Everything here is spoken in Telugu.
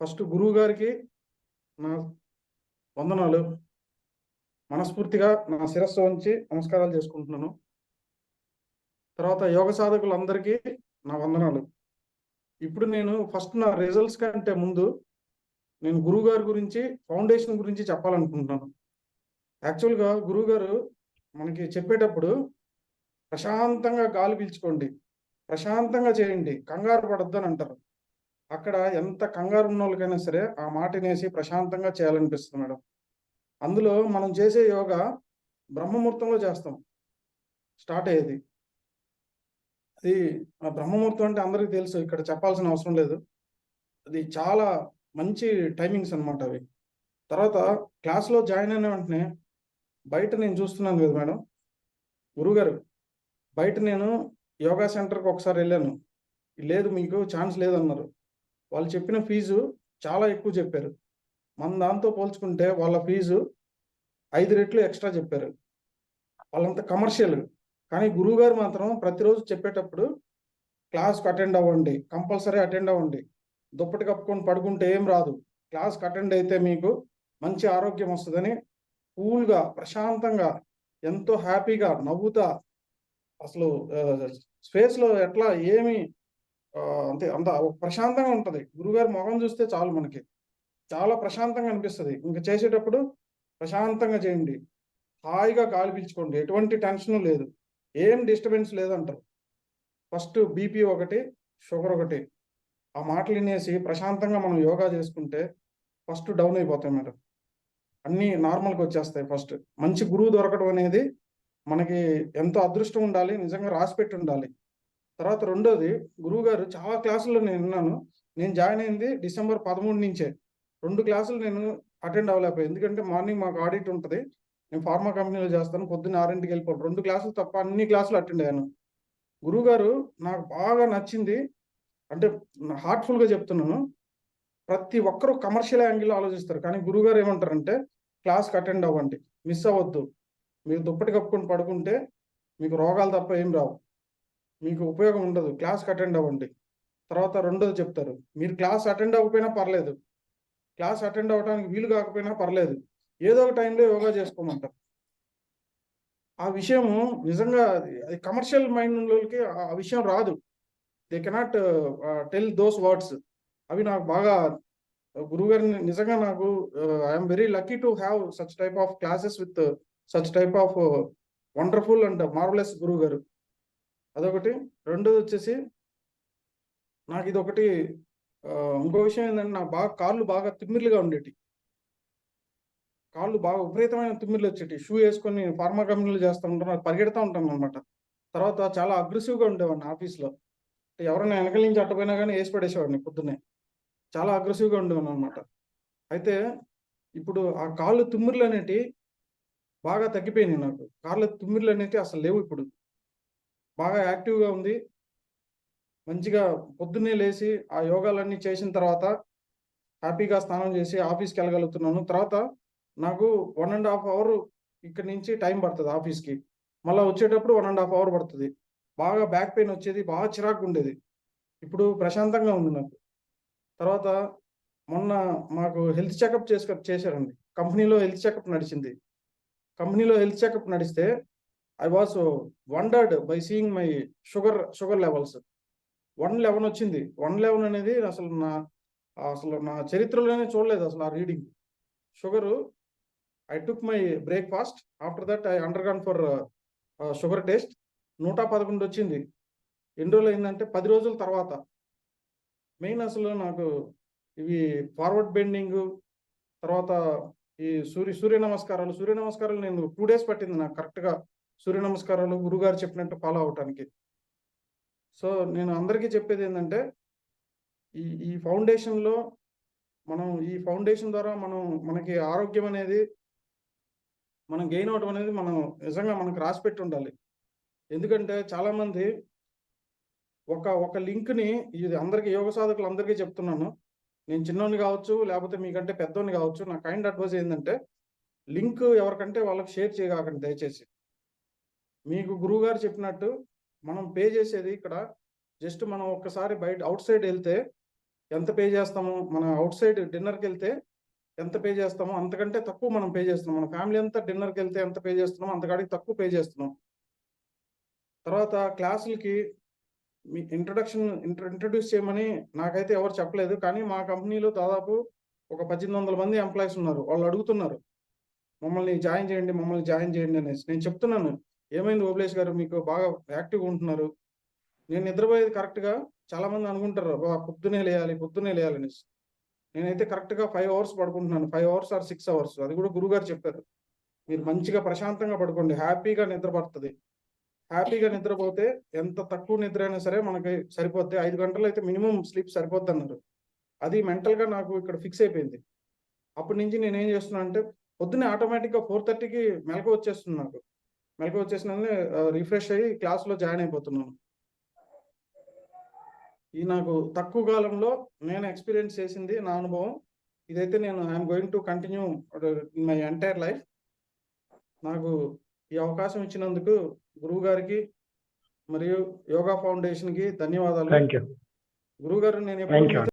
ఫస్ట్ గురువు గారికి నా వందనాలు. మనస్ఫూర్తిగా నా శిరస్సు ఉంచి నమస్కారాలు చేసుకుంటున్నాను. తర్వాత యోగ సాధకులందరికీ నా వందనాలు. ఇప్పుడు నేను ఫస్ట్ నా రిజల్ట్స్ కంటే ముందు నేను గురువు గారి గురించి ఫౌండేషన్ గురించి చెప్పాలనుకుంటున్నాను. యాక్చువల్గా గురువుగారు మనకి చెప్పేటప్పుడు ప్రశాంతంగా గాలి పీల్చుకోండి. ప్రశాంతంగా చేయండి. కంగారు పడద్దు అని అంటారు. అక్కడ ఎంత కంగారు ఉన్న వాళ్ళకైనా సరే ఆ మాట వినేసి ప్రశాంతంగా చేయాలనిపిస్తుంది మేడం. అందులో మనం చేసే యోగా బ్రహ్మముహూర్తంలో చేస్తాం. స్టార్ట్ అయ్యేది. అది ఆ బ్రహ్మముహూర్తం అంటే అందరికీ తెలుసు ఇక్కడ చెప్పాల్సిన అవసరం లేదు. అది చాలా మంచి టైమింగ్స్ అన్నమాట అవి. తర్వాత క్లాస్లో జాయిన్ అయిన వెంటనే బయట నేను చూస్తున్నాను కదా మేడం. గురుగారు బయట నేను యోగా సెంటర్కి ఒకసారి వెళ్ళాను. లేదు మీకు ఛాన్స్ లేదన్నారు. వాళ్ళు చెప్పిన ఫీజు చాలా ఎక్కువ చెప్పారు. మన దాంతో పోల్చుకుంటే వాళ్ళ ఫీజు ఐదు రెట్లు ఎక్స్ట్రా చెప్పారు. వాళ్ళంతా కమర్షియల్. కానీ గురువు గారు మాత్రం ప్రతిరోజు చెప్పేటప్పుడు క్లాస్కి అటెండ్ అవ్వండి కంపల్సరీ అటెండ్ అవ్వండి. దుప్పటి కప్పుకొని పడుకుంటే ఏం రాదు. క్లాస్కి అటెండ్ అయితే మీకు మంచి ఆరోగ్యం వస్తుందని కూల్గా ప్రశాంతంగా ఎంతో హ్యాపీగా నవ్వుతా అసలు స్పేస్లో ఎట్లా ఏమి అంతే. అంత ప్రశాంతంగా ఉంటుంది. గురువుగారి మొహం చూస్తే చాలు మనకి. చాలా ప్రశాంతంగా అనిపిస్తుంది. ఇంకా చేసేటప్పుడు ప్రశాంతంగా చేయండి. హాయిగా గాలి పీల్చుకోండి. ఎటువంటి టెన్షన్ లేదు. ఏం డిస్టర్బెన్స్ లేదంటారు. ఫస్ట్ బీపీ ఒకటి షుగర్ ఒకటి. ఆ మాటలు వినేసి ప్రశాంతంగా మనం యోగా చేసుకుంటే ఫస్ట్ డౌన్ అయిపోతాయి మేడం. అన్నీ నార్మల్కి వచ్చేస్తాయి ఫస్ట్. మంచి గురువు దొరకడం అనేది మనకి ఎంతో అదృష్టం ఉండాలి. నిజంగా రాసి పెట్టి ఉండాలి. తర్వాత రెండోది గురువు గారు చాలా క్లాసుల్లో నేను విన్నాను. నేను జాయిన్ అయింది డిసెంబర్ పదమూడు నుంచే. రెండు క్లాసులు నేను అటెండ్ అవ్వలేకపోయాను. ఎందుకంటే మార్నింగ్ మాకు ఆడిట్ ఉంటుంది. నేను ఫార్మా కంపెనీలో చేస్తాను. పొద్దున్న ఆరింటికి వెళ్ళిపోవడం. రెండు క్లాసులు తప్ప అన్ని క్లాసులు అటెండ్ అయ్యాను. గురువుగారు నాకు బాగా నచ్చింది. అంటే హార్ట్ఫుల్గా చెప్తున్నాను. ప్రతి ఒక్కరూ కమర్షియల్ యాంగిల్లో ఆలోచిస్తారు. కానీ గురువుగారు ఏమంటారంటే క్లాస్కి అటెండ్ అవ్వండి. మిస్ అవ్వద్దు. మీరు దుప్పటి కప్పుకొని పడుకుంటే మీకు రోగాలు తప్ప ఏం రావు. మీకు ఉపయోగం ఉండదు. క్లాస్కి అటెండ్ అవ్వండి. తర్వాత రెండోది చెప్తారు. మీరు క్లాస్ అటెండ్ అవ్వకపోయినా పర్లేదు. క్లాస్ అటెండ్ అవ్వడానికి వీలు కాకపోయినా పర్లేదు. ఏదో ఒక టైంలో యోగా చేసుకోమంటారు ఆ విషయము నిజంగా అది కమర్షియల్ మైండ్లోకి ఆ విషయం రాదు. They cannot tell those words. అవి నాకు బాగా గురుగారిని నిజంగా నాకు I'm very lucky to have such type of classes with such type of wonderful and marvellous గురువు గారు అదొకటి. రెండోది వచ్చేసి నాకు ఇది ఒకటి ఇంకో విషయం ఏంటంటే నాకు బాగా కాళ్ళు బాగా తిమ్మిర్లుగా ఉండేటి కాళ్ళు బాగా విపరీతమైన తిమ్మిర్లు వచ్చేటి షూ వేసుకొని ఫార్మా కంపెనీలు చేస్తూ ఉంటాను నాకు పరిగెడతా ఉంటాను అనమాట తర్వాత చాలా అగ్రెసివ్గా ఉండేవాడిని ఆఫీస్లో. ఎవరైనా వెనకల నుంచి అట్టపోయినా కానీ వేసి పడేసేవాడిని పొద్దున్నే. చాలా అగ్రెసివ్గా ఉండేవాడిని అనమాట అయితే ఇప్పుడు ఆ కాళ్ళు తిమ్మిర్లు అనేటి బాగా తగ్గిపోయినాయి నాకు. కాళ్ళ తిమ్మిర్లు అనేవి అసలు లేవు ఇప్పుడు. బాగా యాక్టివ్గా ఉంది. మంచిగా పొద్దున్నే లేచి ఆ యోగాలన్నీ చేసిన తర్వాత హ్యాపీగా స్నానం చేసి ఆఫీస్కి వెళ్ళగలుగుతున్నాను. తర్వాత నాకు వన్ అండ్ హాఫ్ అవర్ ఇక్కడ నుంచి టైం పడుతుంది ఆఫీస్కి. మళ్ళీ వచ్చేటప్పుడు వన్ అండ్ హాఫ్ అవర్ పడుతుంది. బాగా బ్యాక్ పెయిన్ వచ్చేది బాగా చిరాకు ఉండేది. ఇప్పుడు ప్రశాంతంగా ఉంది నాకు. తర్వాత మొన్న మాకు హెల్త్ చెకప్ చేసుక చేశారండి. కంపెనీలో హెల్త్ చెకప్ నడిచింది. కంపెనీలో హెల్త్ చెకప్ నడిస్తే I was wondered by seeing my sugar sugar levels one eleven వచ్చింది. వన్ లెవెన్ అనేది అసలు నా అసలు నా చరిత్రలోనే చూడలేదు అసలు ఆ reading sugar I took my breakfast after that I undergone for sugar test నూట పదకొండు వచ్చింది. ఎన్ని రోజులు అయిందంటే పది రోజుల తర్వాత. మెయిన్ అసలు నాకు ఇవి ఫార్వర్డ్ బెండింగ్ తర్వాత ఈ సూర్య సూర్య నమస్కారాలు. సూర్య నమస్కారాలు నేను టూ డేస్ పట్టింది నాకు కరెక్ట్గా సూర్య నమస్కారాలు గురుగారు చెప్పినట్టు ఫాలో అవటానికి. సో నేను అందరికీ చెప్పేది ఏంటంటే ఈ ఈ ఫౌండేషన్లో మనం ఈ ఫౌండేషన్ ద్వారా మనం మనకి ఆరోగ్యం అనేది మనం గెయిన్ అవడం అనేది మనం నిజంగా మనకు రాసి పెట్టి ఉండాలి. ఎందుకంటే చాలామంది ఒక ఒక లింక్ని ఇది అందరికీ యోగ సాధకులు అందరికీ చెప్తున్నాను. నేను చిన్నోని కావచ్చు లేకపోతే మీకంటే పెద్దోని కావచ్చు నా కైండ్ అడ్వైస్ ఏంటంటే లింక్ ఎవరికంటే వాళ్ళకి షేర్ చేయగాకండి దయచేసి. మీకు గురువు గారు చెప్పినట్టు మనం పే చేసేది ఇక్కడ జస్ట్ మనం ఒక్కసారి బయట అవుట్ సైడ్ వెళ్తే ఎంత పే చేస్తామో? మన అవుట్ సైడ్ డిన్నర్కి వెళ్తే ఎంత పే చేస్తామో? అంతకంటే తక్కువ మనం పే చేస్తున్నాం. మన ఫ్యామిలీ అంతా డిన్నర్కి వెళ్తే ఎంత పే చేస్తున్నామో? అంతకాడికి తక్కువ పే చేస్తున్నాం. తర్వాత క్లాసులకి మీ ఇంట్రొడక్షన్ ఇంట్రడ్యూస్ చేయమని నాకైతే ఎవరు చెప్పలేదు. కానీ మా కంపెనీలో దాదాపు ఒక పద్దెనిమిది వందల మంది ఎంప్లాయీస్ ఉన్నారు. వాళ్ళు అడుగుతున్నారు. మమ్మల్ని జాయిన్ చేయండి మమ్మల్ని జాయిన్ చేయండి అనేసి. నేను చెప్తున్నాను. ఏమైంది ఓబలేష్ గారు? మీకు బాగా యాక్టివ్గా ఉంటున్నారు. నేను నిద్రపోయేది కరెక్ట్గా చాలా మంది అనుకుంటారు పొద్దునే లేయాలి పొద్దునే లేయాలి అనేసి. నేనైతే కరెక్ట్గా five hours పడుకుంటున్నాను. Five hours or six hours అది కూడా గురుగారు చెప్పారు. మీరు మంచిగా ప్రశాంతంగా పడుకోండి. హ్యాపీగా నిద్ర పడుతుంది హ్యాపీగా నిద్రపోతే ఎంత తక్కువ నిద్ర అయినా సరే మనకి సరిపోద్ది. ఐదు గంటలు అయితే మినిమం స్లీప్ సరిపోద్ది అన్నారు. అది మెంటల్గా నాకు ఇక్కడ ఫిక్స్ అయిపోయింది. అప్పటి నుంచి నేను ఏం చేస్తున్నా అంటే పొద్దున్నే ఆటోమేటిక్గా ఫోర్ థర్టీకి మెలకు వచ్చేస్తుంది నాకు. మెలకు వచ్చేసిన రిఫ్రెష్ అయ్యి క్లాస్లో జాయిన్ అయిపోతున్నాను. ఈ నాకు తక్కువ కాలంలో నేను ఎక్స్పీరియన్స్ చేసింది నా అనుభవం. ఇదైతే నేను I'm going to continue my entire life నాకు ఈ అవకాశం ఇచ్చినందుకు గురువు గారికి మరియు యోగా ఫౌండేషన్కి ధన్యవాదాలు గురువు గారు నేను ఎప్పుడు.